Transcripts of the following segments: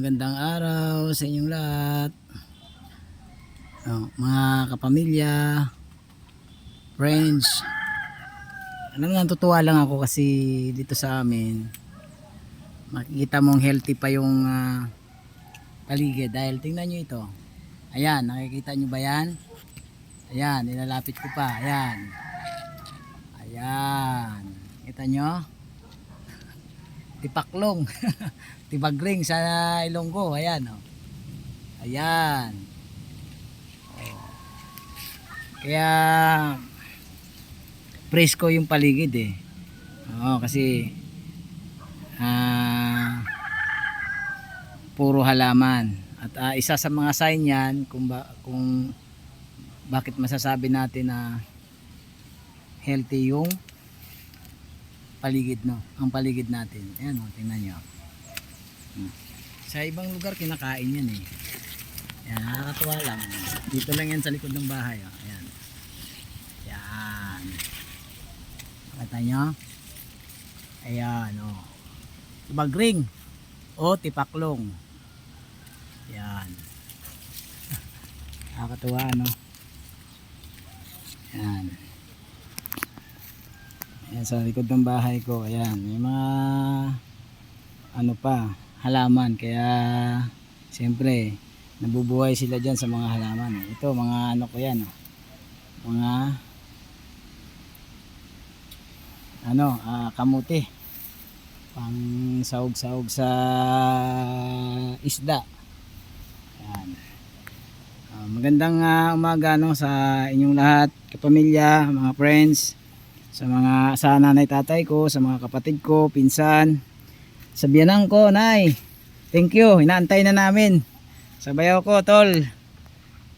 Magandang araw sa inyong lahat. Oh, mga kapamilya, friends. Alam nga, tutuwa lang ako kasi dito sa amin, makikita mong healthy pa yung ah, paligid. Dahil tingnan nyo ito. Ayan, nakikita nyo ba yan? Ayan, nilalapit ko pa. Ayan. Ayan. Kita nyo? Tipaklong. Tibagring sa Ilonggo. Ayan, oh. Ayan. Oh. Kaya presko yung paligid eh. Oo, kasi ah puro halaman. At ah, isa sa mga sign yan kung ba, kung bakit masasabi natin na healthy yung paligid no, ang paligid natin. Ayan oh, tingnan. Hmm. Sa ibang lugar kinakain yan eh. Yan, nakakatuwa lang. Dito lang yan sa likod ng bahay. Oh. Ayan. Yan. Nakita nyo? Ayan, oh. Bagring. O, tipaklong. Yan. Nakakatuwa, no? Yan. Ayan, sa likod ng bahay ko. Ayan, may mga ano pa, halaman. Kaya, siyempre, nabubuhay sila dyan sa mga halaman. Ito, mga ano ko yan. oh. Mga ano, ah, kamuti. Pang sahog-sahog sa isda. Yan. Ah, magandang ah, umaga no sa inyong lahat, kapamilya, mga friends, sa mga sa nanay tatay ko, sa mga kapatid ko, pinsan, sa ko, nay. Thank you, inaantay na namin. Sabayaw ko, tol.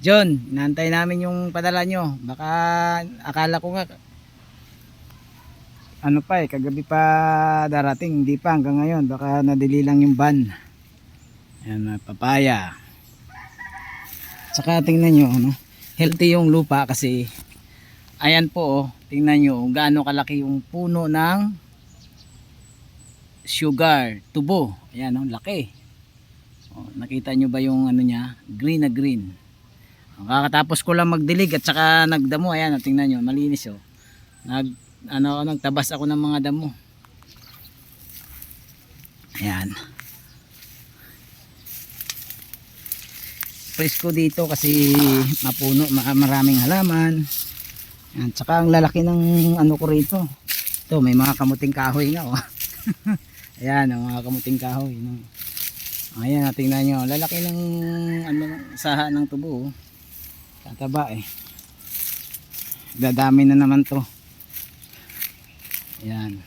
John, inaantay namin yung padala nyo. Baka akala ko nga ano pa eh, kagabi pa darating, hindi pa hanggang ngayon, baka nadili lang yung van. Ayan, papaya. Saka tingnan nyo, ano, healthy yung lupa kasi, ayan po, oh, tingnan nyo, gaano kalaki yung puno ng sugar, tubo. Ayan, oh, laki. Oh, nakita nyo ba yung ano niya, green na green. Oh, kakatapos ko lang magdilig at saka nagdamo, ayan, oh, tingnan nyo, malinis oh. Nag ano nagtabas ako ng mga damo ayan presko dito kasi mapuno ma- maraming halaman ayan, tsaka ang lalaki ng ano ko rito ito may mga kamuting kahoy nga oh. ayan ang mga kamuting kahoy no? ayan tingnan nyo lalaki ng ano saha ng tubo oh. tataba eh dadami na naman to Ayan.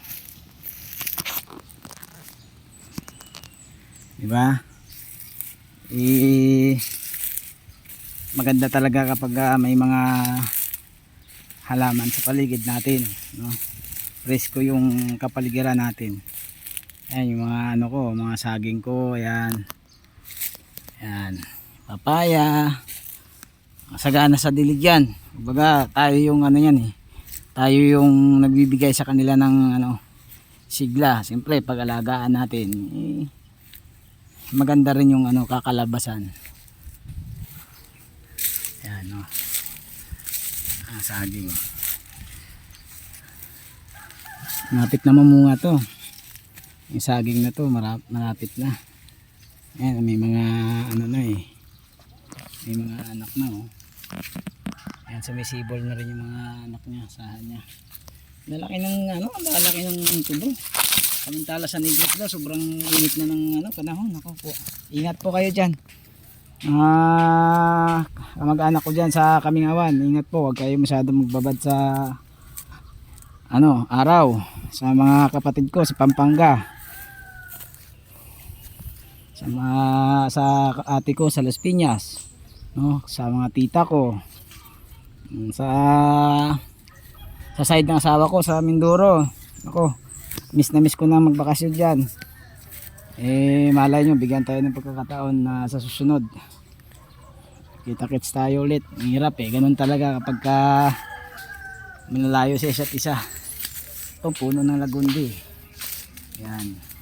Diba? Eh, maganda talaga kapag ah, may mga halaman sa paligid natin. No? Presko yung kapaligiran natin. Ayan yung mga ano ko, mga saging ko. Ayan. Ayan. Papaya. Sagana sa dilig yan. Kumbaga tayo yung ano yan eh tayo yung nagbibigay sa kanila ng ano sigla siyempre pag-alagaan natin eh, maganda rin yung ano kakalabasan yan no ah, saging malapit na mamunga to yung saging na to marap, malapit na yan may mga ano na eh may mga anak na oh Ayan, sumisibol na rin yung mga anak niya, sahan niya. Lalaki ng ano, lalaki ng tubo. Samantala sa negros daw, sobrang init na ng ano, panahon. Ako po. Ingat po kayo diyan. Ah, kamag-anak ko diyan sa Kamingawan. Ingat po, huwag kayo masyadong magbabad sa ano, araw. Sa mga kapatid ko sa Pampanga. Sa mga sa ate ko sa Las Piñas, no, sa mga tita ko, sa sa side ng asawa ko sa Mindoro. Ako miss na miss ko na magbakasyon dyan eh malay nyo bigyan tayo ng pagkakataon na sa susunod kita kits tayo ulit hirap eh ganun talaga kapag ka manalayo sa isa't isa ito puno ng lagundi yan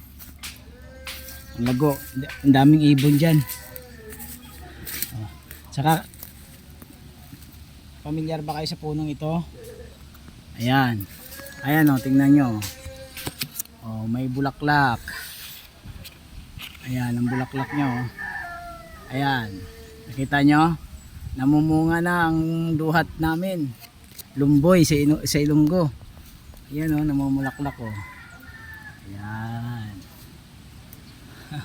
Ang lago. Ang daming ibon dyan. Oh. Saka, ba kayo sa punong ito? Ayan. Ayan o, tingnan nyo. Oh, may bulaklak. Ayan, ang bulaklak nyo. oh. Ayan. Nakita nyo? Namumunga na ang duhat namin. Lumboy sa, ino, sa ilunggo. Ayan o, namumulaklak o. Ayan.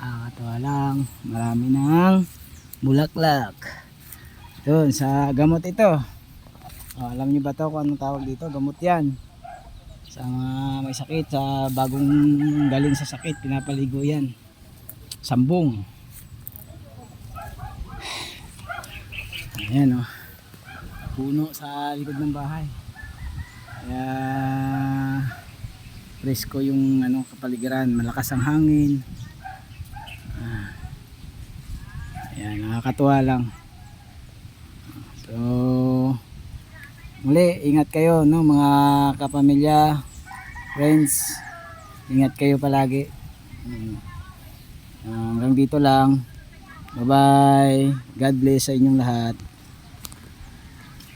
Nakakatawa lang. Marami ng bulaklak. Doon, sa gamot ito. Oh, alam niyo ba to kung anong tawag dito? Gamot yan. Sa mga may sakit, sa bagong galing sa sakit, pinapaligo yan. Sambong. Ayan o. Puno sa likod ng bahay. Kaya presko yung ano kapaligiran, malakas ang hangin. Ah. Ayan, nakakatuwa lang. So, muli, ingat kayo, no, mga kapamilya, friends. Ingat kayo palagi. Mm. Hanggang dito lang. Bye-bye. God bless sa inyong lahat.